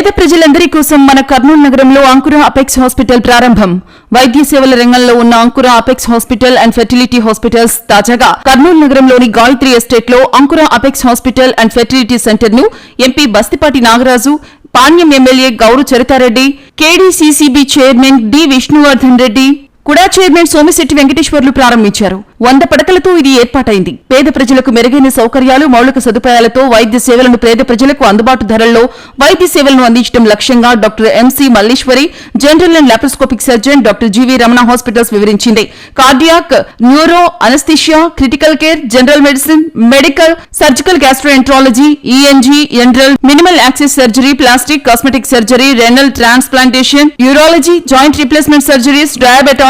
పేద ప్రజలందరి కోసం మన కర్నూలు నగరంలో అంకుర అపెక్స్ హాస్పిటల్ ప్రారంభం. వైద్య సేవల రంగంలో ఉన్న Ankura apex hospital and fertility hospitals తాజాగా కర్నూలు నగరంలోని గాయత్రి ఎస్టేట్లో Ankura apex hospital and fertility సెంటర్ను MP Bastipati Nagaraju Panyam MLA Gowru Charitha Reddy KDCCB chairman D Vishnuvardhan Reddy KUDA chairman Somisetty Venkateswarlu ప్రారంభించారు. వంద పడకలతో ఇది ఏర్పాటైంది. పేద ప్రజలకు మెరుగైన సౌకర్యాలు మౌలిక సదుపాయాలతో వైద్య సేవలను పేద ప్రజలకు అందుబాటు ధరల్లో వైద్య సేవలను అందించడం లక్ష్యంగా doctor MC Malleswari general and laparoscopic surgeon doctor GV Ramana hospitals వివరించింది. Cardiac neuro anaesthesia critical care general medicine medical surgical gastroenterology ENT general minimal access surgery plastic cosmetic surgery renal transplantation urology joint replacement surgeries diabetology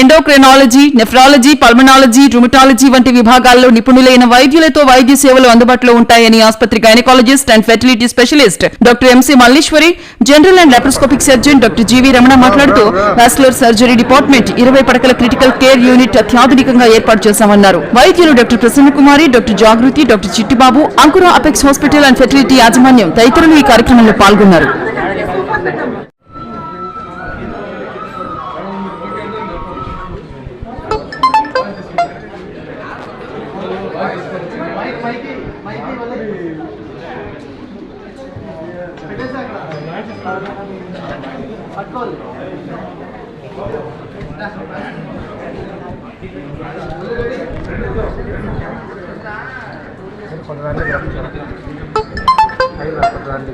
endocrinology nephrology pulmonology rheumatology వంటి విభాగాల్లో నిపుణులైన వైద్యులతో వైద్య సేవలు అందుబాటులో ఉంటాయని ఆసుపత్రి gynaecologist and fertility specialist doctor MC Malleswari general and laparoscopic surgeon doctor GV Ramana మాట్లాడుతూ వాస్కులర్ సర్జరీ డిపార్ట్మెంట్ ఇరవై పడకల క్రిటికల్ కేర్ యూనిట్ అత్యాధునికంగా ఏర్పాటు చేశామన్నారు. వైద్యులు doctor Prasanna Kumari doctor Jagruthi doctor Chittibabu Ankura apex hospital and fertility యాజమాన్యం తదితరులు ఈ కార్యక్రమంలో పాల్గొన్నారు. కొంచెం ఇలా రండి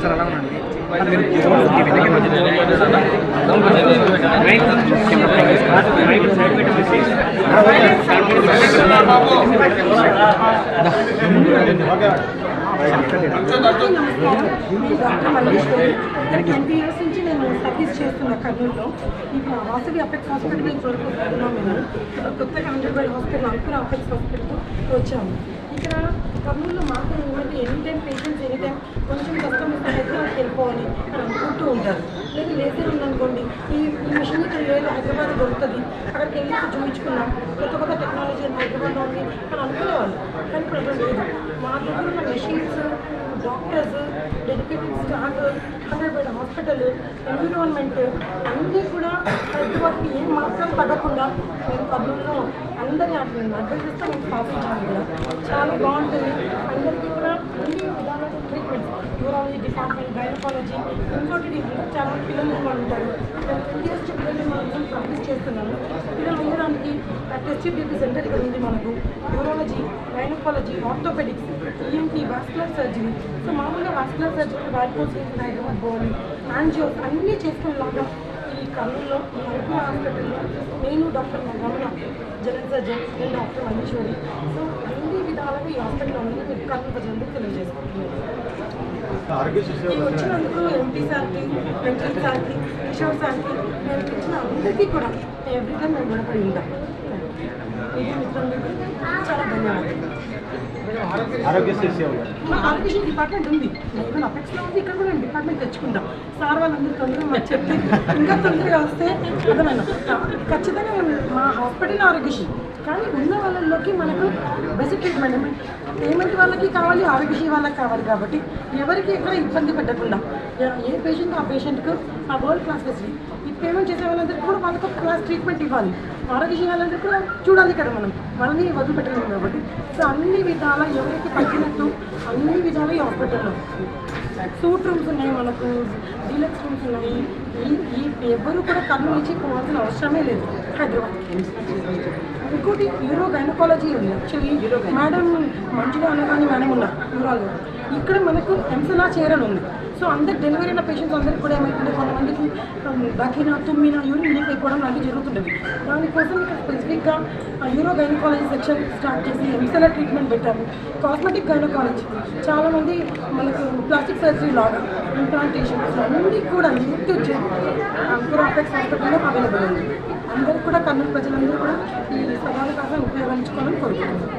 వెనక్కి రండి ట్వంటీ ఇయర్స్ నుంచి నేను సర్వీస్ చేస్తున్నా కర్నూలులో ఇప్పుడు వాసవి అపెక్స్ హాస్పిటల్ ఇంతవరకు మేము కొత్తగా hundred bed hospital Ankura apex హాస్పిటల్కి వచ్చాము. కర్నూలులో మాత్రం ఏంటంటే any time patients any time కొంచెం కష్టం వస్తే హైదరాబాద్కి వెళ్ళిపోవాలి. అని అనుకుంటూ ఉంటారు. లేదు లేజర్ ఉందనుకోండి ఈ ఈ మిషన్ ఇక్కడ లేదు హైదరాబాద్ దొరుకుతుంది. అక్కడికి వెళ్ళి చూపించుకున్నాం. కొత్త కొత్త టెక్నాలజీ హైదరాబాద్లో ఉంది. అని అనుకునేవాళ్ళు. కానీ ఇప్పుడు అట్లా లేదు. మా దగ్గర ఉన్న machines doctors dedicated staff hundred bed hospital environment అన్నీ కూడా హైదరాబాద్కి ఏం మాత్రం తగ్గకుండా మేము కర్నూలులో అందరి అడ్రస్ చేస్తే మేము స్థాపించాము కూడా. చాలా బాగుంటుంది. అందరికీ కూడా అన్ని విధాల ట్రీట్మెంట్ న్యూరాలజీ డిపార్ట్మెంట్ గైనకాలజీ ఇంకోటి చాలా పిల్లలు కూడా ఉంటారు. ఇండియస్ట్ పిల్లల్ని మనం ప్రాక్టీస్ చేస్తున్నాము. పిల్లలు ఉండడానికి టెస్ట్ డ్యూటీ సెంటర్ ఇక్కడ ఉంది మనకు. Urology gynaecology orthopaedics ENT vascular surgery so మామూలుగా వాస్కులర్ సర్జరీ వారికోస్ హైదరాబాద్ పోవాలి యాంజియోస్ అన్నీ చేసుకునేలాగా ఈ కర్నూలులో ఈ అరకు హాస్పిటల్లో నేను డాక్టర్ రమణ జనరల్ సర్జన్ నేను డాక్టర్ మహేశ్వరి. సో అన్ని విధాలుగా ఈ హాస్పిటల్ ఉందని మీరు కర్నూలు ప్రజలందరూ తెలియజేసుకుంటున్నాను. నేను వచ్చినందుకు ఎంపీ సార్కి వెంకయ్య సార్కి కిషోర్ సార్కి నేను ఇచ్చిన అందరికీ కూడా ఎవ్రీటైం మేము రుణపడి ఉంటాం. చాలా ధన్యవాదాలు ఆరోగ్యశ్రీ ఆరోగ్యశ్రీ డిపార్ట్మెంట్ ఉంది. ఈవెన్ అపెక్స్లో ఉంది. ఇక్కడ కూడా డిపార్ట్మెంట్ తెచ్చుకుంటాం. సార్ వాళ్ళందరూ తొందరగా మాకు చెప్తే ఇంకా తొందరగా వస్తే అర్థమైనా ఖచ్చితంగా మా హాస్పిటల్ ఆరోగ్యశ్రీ. కానీ ఉన్న వాళ్ళలోకి మనకు బెస్ట్ ట్రీట్మెంట్ పేమెంట్ వాళ్ళకి కావాలి ఆరోగ్యశ్రీ వాళ్ళకి కావాలి కాబట్టి ఎవరికి ఎక్కడ ఇబ్బంది పెట్టకుండా ఏ- పేషెంట్ ఆ పేషెంట్కు ఆ వరల్డ్ క్లాస్ ఫెసిలిటీ ఈ పేమెంట్ చేసే వాళ్ళందరికీ కూడా వాళ్ళకి ఒక క్లాస్ ట్రీట్మెంట్ ఇవ్వాలి. ఆరోగ్యశ్రీ వాళ్ళందరికీ కూడా చూడాలి కదా మనం. వాళ్ళని వదిలిపెట్టలేము కాబట్టి సో అన్ని విధాలా ఎవరికి తగ్గినట్టు అన్ని విధాలు ఈ హాస్పిటల్లో సూట్ రూమ్స్ ఉన్నాయి మనకు డీలక్స్ రూమ్స్ ఉన్నాయి. ఈ ఎవరు కూడా కర్నూలు నుంచి పోవాల్సిన అవసరమే లేదు. హైదరాబాద్కి ఇంకోటి యూరో గైనకాలజీ ఉంది. యాక్చువల్లీ మేడం మంచిగా అనగానే మేడం ఉన్నారు. యూరాలో. ఇక్కడ మనకు ఎంసలా ఉంది. సో అందరు డెలివరీ అయిన పేషెంట్స్ అందరికీ కూడా ఏమైతుంది కొంతమందికి um, తుమ్మిన యూరిన్ లీక్ అయిపోవడం లాంటివి జరుగుతుంటుంది దానికోసం ఇక్కడ స్పెసిఫిక్గా యూరో గైనకాలజీ సెక్షన్ స్టార్ట్ చేసి ఎంసెల ట్రీట్మెంట్ పెట్టాము. కాస్మెటిక్ గైనకాలజీ చాలామంది మనకు ప్లాస్టిక్ సర్జరీ లాగా ఇంప్లాంటేషన్స్ అన్నీ కూడా యూత్ అంకురాపెక్స్ హాస్పిటల్లో అవైలబుల్ ఉంది. అందరూ కూడా కర్నూలు ప్రజలందరూ కూడా ఈ సమావకాశం ఉపయోగించుకోవాలని కోరుకుంటున్నాను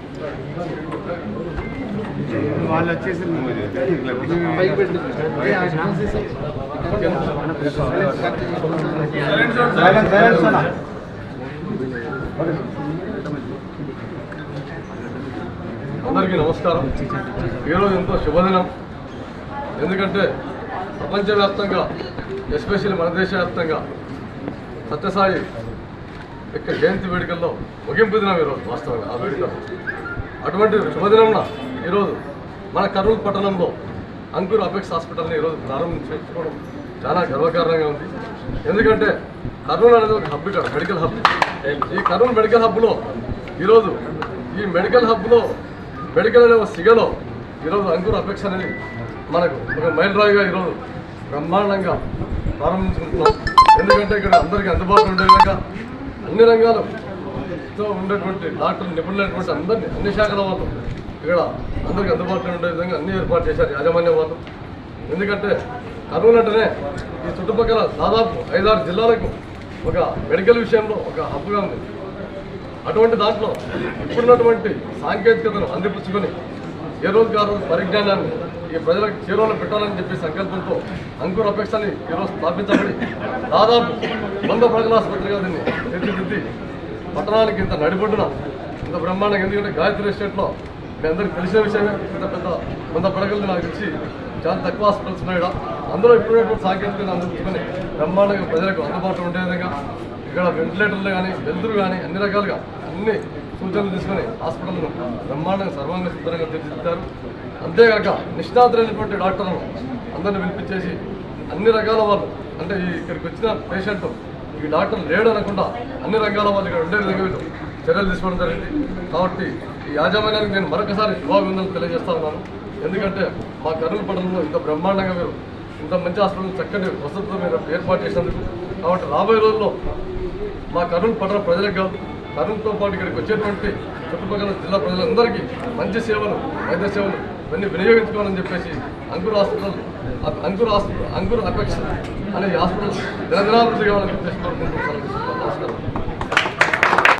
వాళ్ళు వచ్చేసి అందరికీ నమస్కారం. ఈరోజు ఎంతో శుభదినం. ఎందుకంటే ప్రపంచవ్యాప్తంగా ఎస్పెషల్లీ మన దేశవ్యాప్తంగా సత్యసాయి యొక్క జయంతి వేడుకల్లో ముగింపు దినం ఈరోజు వాస్తవంగా ఆ వేడుక అటువంటి శుభదినంన ఈరోజు మన కర్నూలు పట్టణంలో అంకుర్ అపెక్స్ హాస్పిటల్ని ఈరోజు ప్రారంభించుకోవడం చాలా గర్వకారణంగా ఉంది. ఎందుకంటే కర్నూలు అనేది ఒక హబ్ ఇక్కడ మెడికల్ హబ్. ఈ కర్నూలు మెడికల్ హబ్లో ఈరోజు ఈ మెడికల్ హబ్లో మెడికల్ అనే ఒక సిగలో ఈరోజు అంకుర్ అపెక్స్ అనేది మనకు ఒక మైలురాయిగా ఈరోజు బ్రహ్మాండంగా ప్రారంభించుకుంటున్నాం. ఎందుకంటే ఇక్కడ అందరికీ అందుబాటులో ఉండే విధంగా అన్ని రంగాలు రంగాలతో ఉండేటువంటి డాక్టర్లు నిపుణులైనటువంటి అందరినీ అన్ని శాఖల వాళ్ళు ఇక్కడ అందరికీ అందుబాటులో ఉండే విధంగా అన్ని ఏర్పాటు చేశారు. యాజమాన్యం వాళ్ళు. ఎందుకంటే కర్నూలు అంటేనే ఈ చుట్టుపక్కల దాదాపు ఐదారు జిల్లాలకు ఒక మెడికల్ విషయంలో ఒక హబ్గా ఉంది. అటువంటి దాంట్లో ఇప్పుడున్నటువంటి సాంకేతికతను అందిపుచ్చుకొని ఏ రోజుకి ఆ రోజు పరిజ్ఞానాన్ని ఈ ప్రజలకు చేరువలో పెట్టాలని చెప్పి సంకల్పంతో అంకుర అపేక్షని ఈరోజు స్థాపించబడి దాదాపు వంద ప్రజల ఆసుపత్రిగా దీన్ని తీర్చిదిద్ది పట్టణానికి ఇంత నడిపొడ్డున ఇంత బ్రహ్మాండంగా ఎందుకంటే గాయత్రి ఎస్టేట్లో మీ అందరికీ తెలిసిన విషయమే ఇంత పెద్ద వంద పడగలు నాకు తెలిసి చాలా తక్కువ హాస్పిటల్స్ ఉన్నాయి ఈడ. అందులో ఇప్పుడున్నటువంటి సాంకేతికతను అందించుకొని బ్రహ్మాండంగా ప్రజలకు అందుబాటులో ఉండే విధంగా ఇక్కడ వెంటిలేటర్లు కానీ వెలుతురు కానీ అన్ని రకాలుగా అన్ని సూచనలు తీసుకొని హాస్పిటల్ను బ్రహ్మాండంగా సర్వాంగ సిద్ధంగా తీర్చిదిద్దారు అంతేకాక నిష్ణాతులైనటువంటి డాక్టర్లను అందరిని పిలిపించేసి అన్ని రకాల వాళ్ళు అంటే ఇక్కడికి వచ్చిన పేషెంట్ ఈ డాక్టర్ లేడు అనకుండా అన్ని రంగాల వాళ్ళు ఇక్కడ ఉండే విధంగా వీళ్ళు. చర్యలు తీసుకోవడం జరిగింది. కాబట్టి ఈ యాజమాన్యానికి నేను మరొకసారి శుభాభివందనలు తెలియజేస్తా ఉన్నాను. ఎందుకంటే మా కర్నూలు పట్టణంలో ఇంత బ్రహ్మాండంగా మీరు ఇంత మంచి హాస్పిటల్ చక్కటి వసతులు మీరు ఏర్పాటు చేసినందుకు. కాబట్టి రాబోయే రోజుల్లో మా కర్నూలు పట్టణ ప్రజలకు కాదు కర్నూలుతో పాటు ఇక్కడికి వచ్చేటువంటి చుట్టుపక్కల జిల్లా ప్రజలందరికీ మంచి సేవలు వైద్య సేవలు ఇవన్నీ వినియోగించుకోవాలని చెప్పేసి అంకుర హాస్పిటల్ అంకుర హాస్పిటల్ అంకుర అపేక్ష అనే ఈ హాస్పిటల్ దినదినాభివృద్ధి కావాలని చెప్పేసి కోరుకుంటున్నాను నమస్కారం